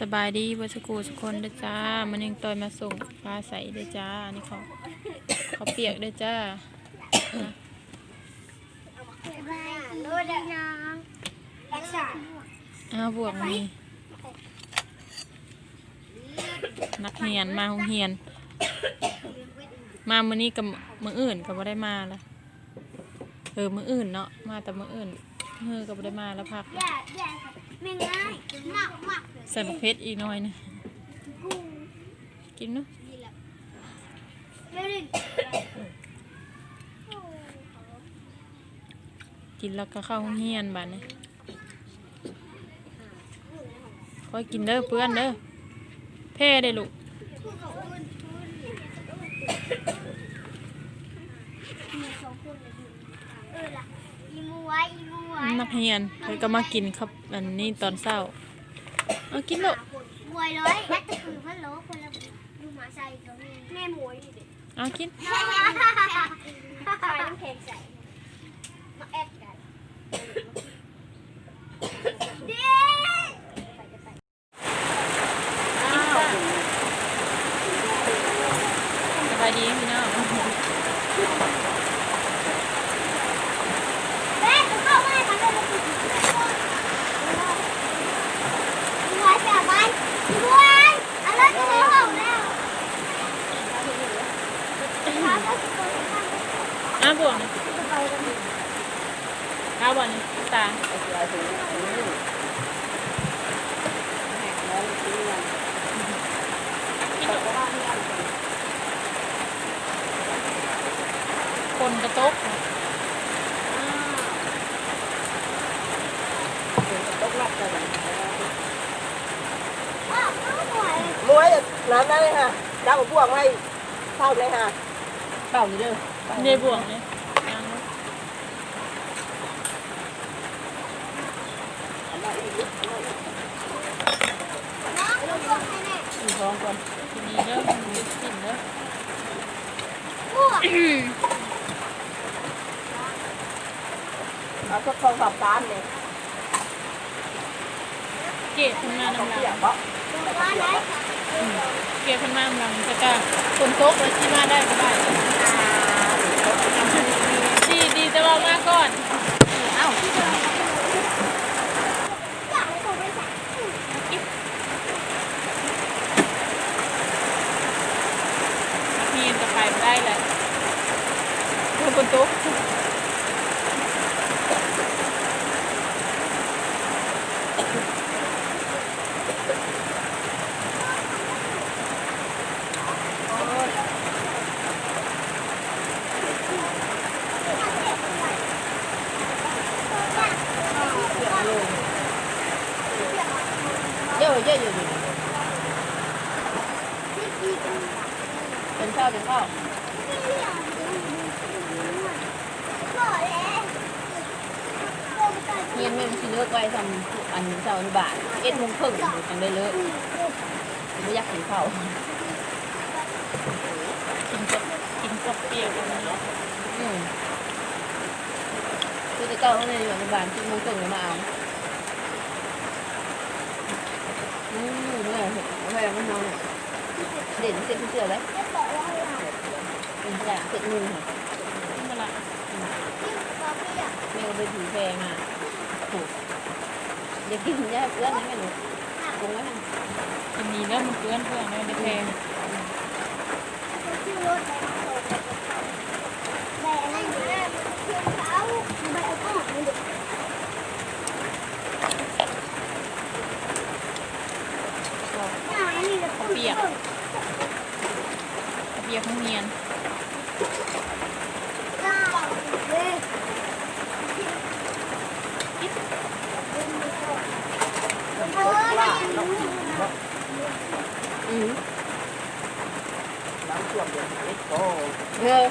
สบายดีบัสกูสุกคนเด้อจ้ามันยังต่อยมาส่งปลาใสเด้อจ้าอันนี้เขาเขาเปียกเด้อจ้าบายดีน้องรักษาอ้าวบวกมีนักเรียนมาโรงเรียน มามื้อนี้กับมื้ออื่นก็บ่ได้มาละเออมื้ออื่นเนาะมาแต่มื้ออื่นเฮ้อก็บ่ได้มาแล้วพัก ไม่ง่ายมักมักใส่มะเขืออีกหน่อยนึงกูกินเนาะเดี๋ยวดิกินแล้วก็เข้าโรงเรียนบัดนี้ค่อยกินเด้อเพื่อนเด้อแพ้ได้ลูกเออล่ะ นักเรียนเพิ่นก็มากินครับอันนี้ตอนเช้าเอากินลูกบวยร้อยและตะคือพันโลคนละดูหมาใส่ตรงนี้แม่หมวยดิเด็กเอากินขายน้ำแข็งใส่มาแอดกันเด็ก สบายดีพี่น้อง แม่จะเข้าบ้านมาเลยบวยแบบไปบวยอะไรจะเข้าห้องแล้ว อ้าบวกนะอ้าบวกนี่ตาคนกระตก มวยน้ำได้เลยค่ะดาวกับพวกให้ เข้าเลยค่ะเต่าอยู่เด้อเดบวกเลยยังเนอะสี่ท้องก่อนทีนี้เริ่มมันจะกินแล้วเอาสักทองสามจานเลยเกะขึ้นมาน้ำเสียลาย บเพราะเกะขึ้นมาน้ำลายจะกล้าคนโต๊ะเลยที่มาได้ก็ได้ดีดีแต่ว่ามาก่อนเอ้ามีนจะไปไม่ได้แหละคนบนโต๊ะ อยอะอยู่อยู่เป็นข้าวเป็นข้าวเงีย็นไม่ชิเลิกไว้ทำอันเช้าอนุบาลเอ็ดโมงครึ่งจังได้เลิกไม่อยากกินข้าวกินกับกินกับเปียกอะไรเนาะอืมคือจะเก้าข้างในอนุบาลที่โมงครึ่งมาเอา อืมเนี่ยเห็นแม่มันนอนเด่นเสร็จเสื้อเลยเป็นแสงเสร็จมือค่ะขึ้นมาละแม่ก็ไปถือแพงอะถูกเดี๋ยวกินยาเพื่อนนะแม่หนูคงไว้ให้กินดีแล้วมันเพื่อนเพื่อนไม่ได้แพง เขาเปียกเขาเปียกทั้งเมียน อืมน้ำท่วมเดือนเอ็ดโอ้เออ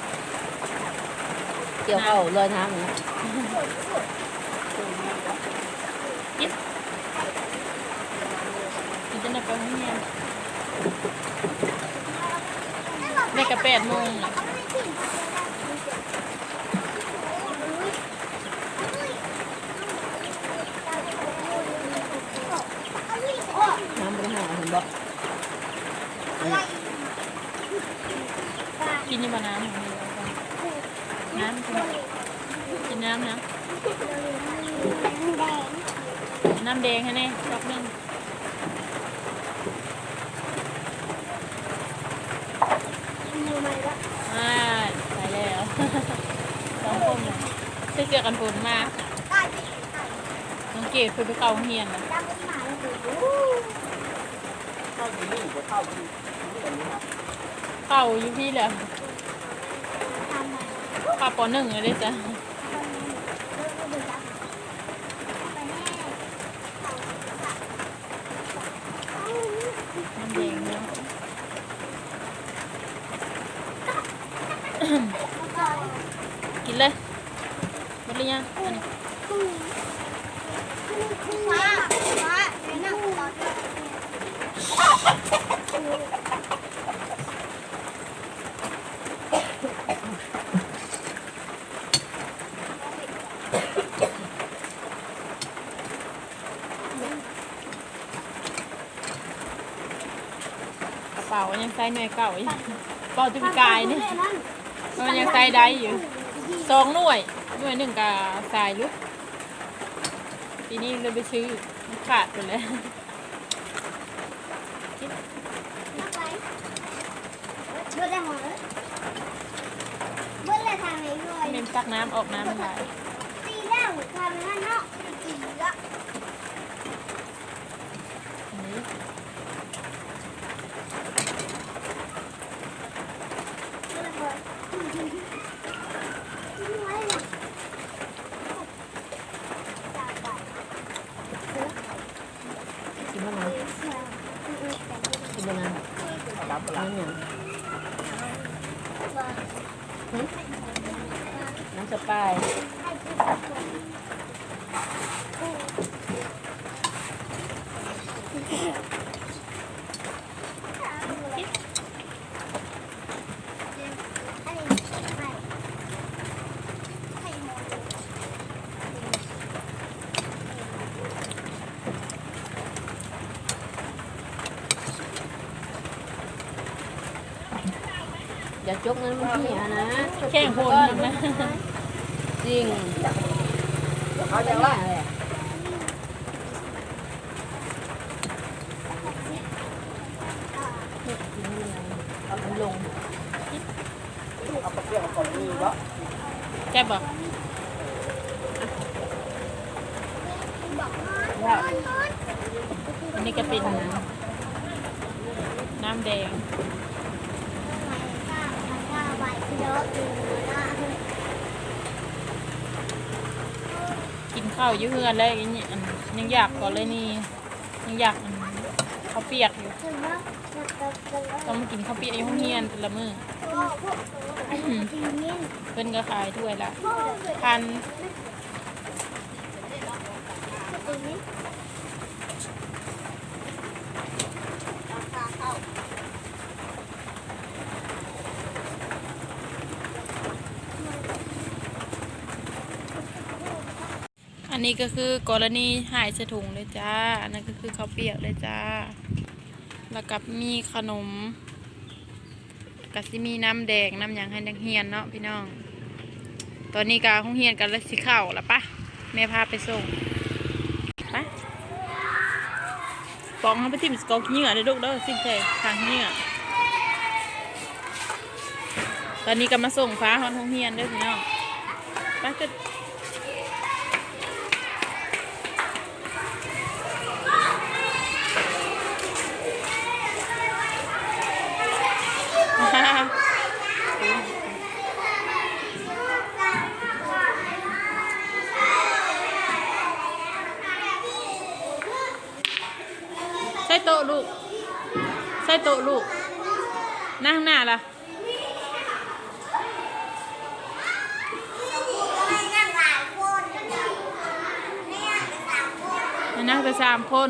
เกี่ยวเข้าเลยน้ำนะกินจนได้ไปทั้งเมียนแม่กับแปดโมงน่ะ น้ำบริหาร บ่ อะไร กินยี่บาน้ำของนี่แล้วกันน้ำกินกินน้ำนะ แดง น้ำแดงให้แน่รอบนึงมือใหม่ละอ่าใส่แล้วสองคนเลยใส่เสื้อกันฝนมาได้สิได้น้องเกดเพิ่นไปเก่าโรงเฮียนนะดำเป็นหมาแล้วดูเข้าที่นี่ก็เข้าที่นี่นี่ครับเก่าอยู่พี่แหละทำใหม่ป้าปอหนึ่งเลยเด้อจ้ะ น้ำแดงเนาะ กินเลยหมดหรือยังอันนี้ว้าว้าเดี๋ยวนั่งรอด้วยกระเป๋ายังใส่หน่วยเก่าอยู่เป่าจุกายนี่ ย มันยังใส่ได้อยู่สองหน่วยหน่วยหนึ่งกับสายลุกปีนี้เลยไปซื้อมันขาดไปแล้วนักไว้เบิดได้หมดเลยเบิดเลยทางไหนด้วยเมมตักน้ำออกน้ำมันไหลตีแล้วทำให้เนาะตีละ อันนี้ ระเบิดทิ้งไว้เลยจากไป กินบ่น้ำกินบ่น้ำรับหลัง น้ำหยังหึน้ำสปาย อย่า จกนั้นมันเหี่ยนะแข้งโคนหนึ่งนะ จริงเขาจะจะว่าว่าอะไรอะเอามันลงเอาไปเกี่ยวกับนี่เนาะแซ่บบอกว่าอันนี้ก็เป็นน้ำแดง กินข้าวอยืเฮือนแล้วอันนี้อันยังอยากก่อนเลยนี่ยังอยากข้าวเปียกอยู่ต้องมากินข้าวเปียกอยู่โรงเฮียนแต่ละมื้อเพิ่นก็ขายถ้วยละพัน นี้ก็คือกรณีหายสะถุงเลยจ้า อันนั้นก็คือข้าวเปียกเลยจ้า แล้วกับมีขนมกสิมีน้ำแดงน้ำยังให้นักเรียนเนาะพี่น้อง ตอนนี้กาห้องเรียนกันแล้วสิเข้าแล้วปะแม่พาไปส่งไปปองเขาไปทิมสกอกเหงื่อเลยลูกเด้อสิ่งแท้ทางเหงื่อตอนนี้ก็มาส่งฟ้าฮอนห้องเรียนเด้อพี่น้องไปก็ ใส่โต๊ะลูก ใส่โต๊ะลูก นั่งหน้าละนั่งแต่สามคน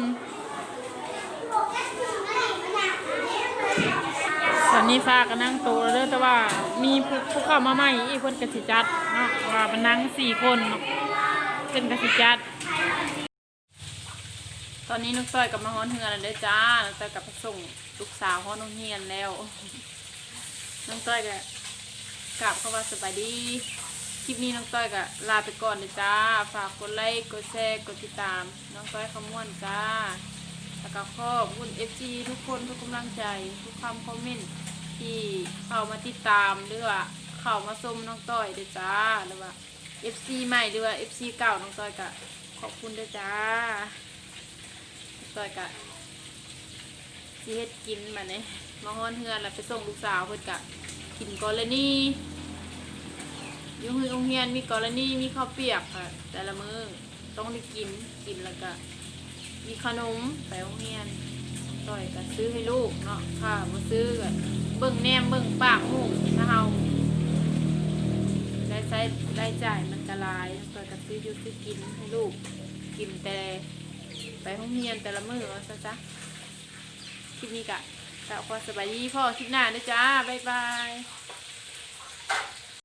ตอนนี้ฟ้าก็นั่งโต๊ะแล้วเด้อแต่ว่ามีผู้เข้ามาใหม่อีกคนกสิจัดเนาะว่ามันนั่งสี่คนเนาะเป็นกสิจัด อนนี้น้องต้อยกลับมาฮ้อนเฮือนแล้วจ้าน้องต้อยกับไปส่งลูกสาวฮ้อนโรงเรียนแล้ว น้องต้อยก็กลับเข้ามาสบายดี คลิปนี้น้องต้อยก็ลาไปก่อนเลยจ้า ฝากกดไลค์กดแชร์กดติดตาม น้องต้อยขมวนจ้าแล้วก็ขอบคุณเอฟซีทุกคนทุกกำลังใจทุกคำคอมเมนต์ที่เข้ามาติดตามหรือว่าเข้ามาชมน้องต้อยเด้จ้าหรือว่าเอฟซีใหม่หรือว่าเอฟซีเก่าน้องต้อยก็ขอบคุณเด้จ้า น้องต้อยก็สิเฮ็ดกินมาเนี่ยมาฮ้อนเฮือนแล้วไปส่งลูกสาวเพิ่นก็กินก่อนเลยนี่อยุ่งโรงเรียนมีกอรณีมีข้าวเปียกค่ะ แต่ละมือต้องได้กินกินแล้วก็มีขนมไปโรงเรียนต่อยก็ซื้อให้ลูกเนาะค่ะมาซื้อก็เบิ่งแนมเบิ่งปากหมูถ้าเฮาได้ใช้ได้จ่ายมันจะลายต่อยก็ซื้ออยุซื้อกินให้ลูกกินแต่ ไปห้องเรียนแต่ละมือว่าซะจ้ะคลิปนี้กะแต่ความสบายดีพ่อคลิปหน้านะจ้าบ๊ายบาย